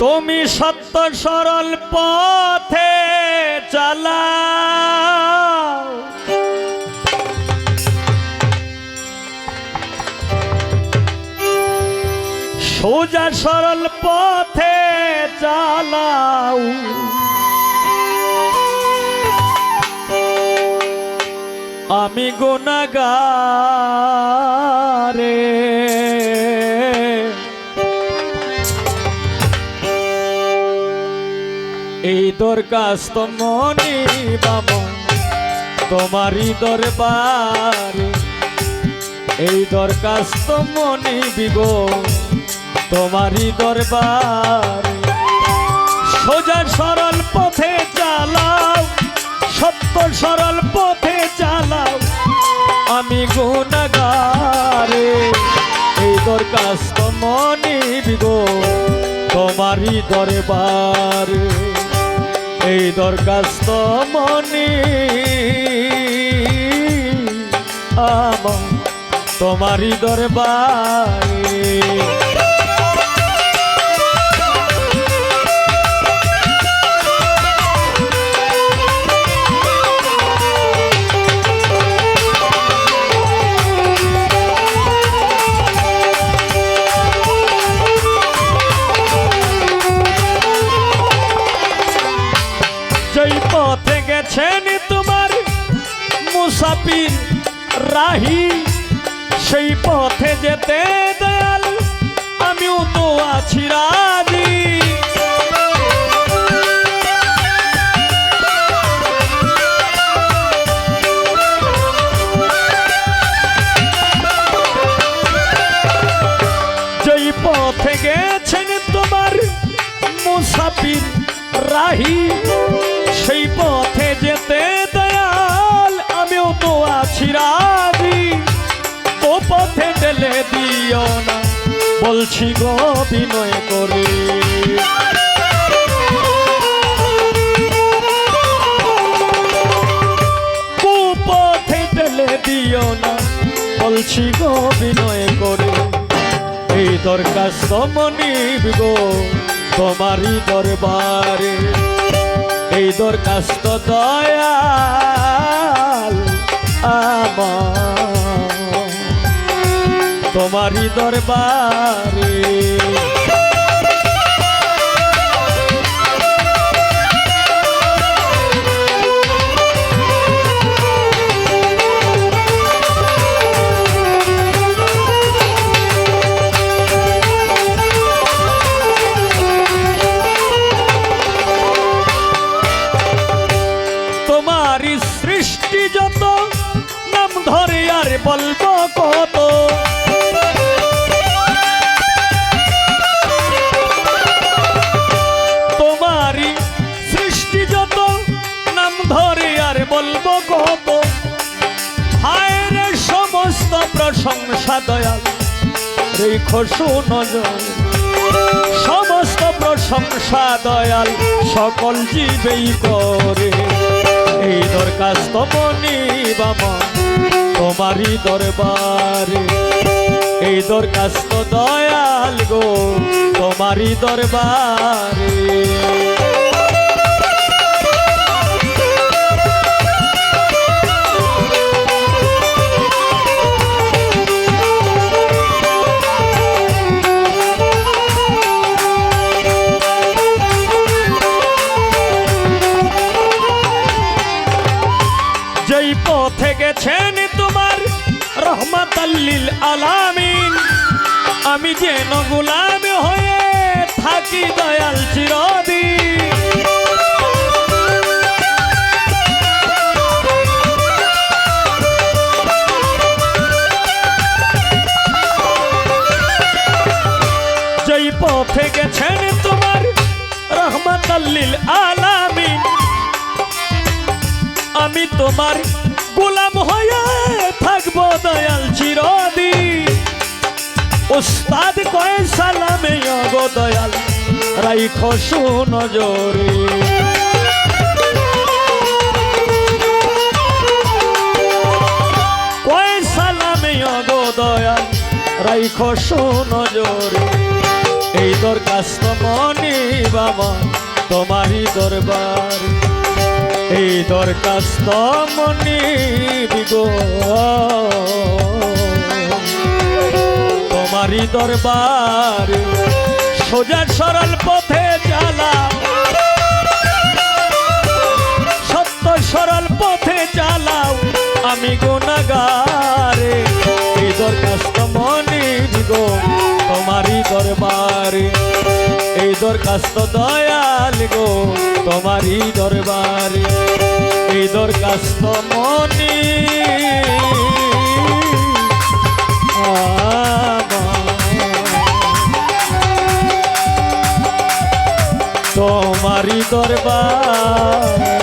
তুমি সত্য সরল পথে চালাও। সোজা সরল পথে চালাও। আমি গুণাগারে এই দরখাস্ত মনি বাম তোমারই দরবারে। এই দরখাস্ত মনি বিগ তোমারই দরবারে। সোজা সরল পথে চালাও, সত্য সরল পথে চালাও, আমি গুণাগারে। এই দরখাস্ত মনি বিগো তোমারই দরবারে। এই দরখাস্ত মনি আমার তোমারই দরবারে। রাহি, সেই পথে যেতে দয়াল, আমিও তো আছি রাজি। যেই পথে গেছেন তোমার মুসাফির রাহি, সেই পথে যেতে না। বলছি গো বিনয় করে। কুপথে ঢেলে দিও না। বলছি গো বিনয় করে। এই দরখাস্ত মনিব গো, তোমারই দরবারে। এই দরখাস্ত দয়াল আমার। তোমারই দরবারে। সৃষ্টি যত নাম ধরে আর বলব বলব কত সমস্ত প্রশংসা দয়াল। রেখো নজর সমস্ত প্রশংসা দয়াল, সকল জীবেই করে। এই দরখাস্ত মনি বামা তোমারই দরবারে। এই দরখাস্ত দয়াল গো, তোমারই দরবারে। আল্লিল আলামিন, আমি যেন গোলাম হয়ে থাকি দয়াল চিরদিন। যেই পথে গেছেন তোমার রহমত আলামিন, আমি তোমার গোলাম হয়ে থাকব দয়াল চিরদিন। উস্তাদ কয় সালামে, অগো দয়াল, রাইখো সুনজরে। কয় সালামে, অগো দয়াল, রাইখো সুনজরে। এই দরখাস্ত মনি বাবা তোমারই দরবার। এই দরখাস্ত মনি বিগো তোমারই দরবার সোজা সরল পথে চালা সত্য সরল পথে চালাও। আমি গুণাগারে এই দরখাস্ত মনি গো তোমারই দরবারে এই দরখাস্ত দয়াল গো। তোমারই দরবারে এই দরখাস্ত মনি। তোমারই দরবার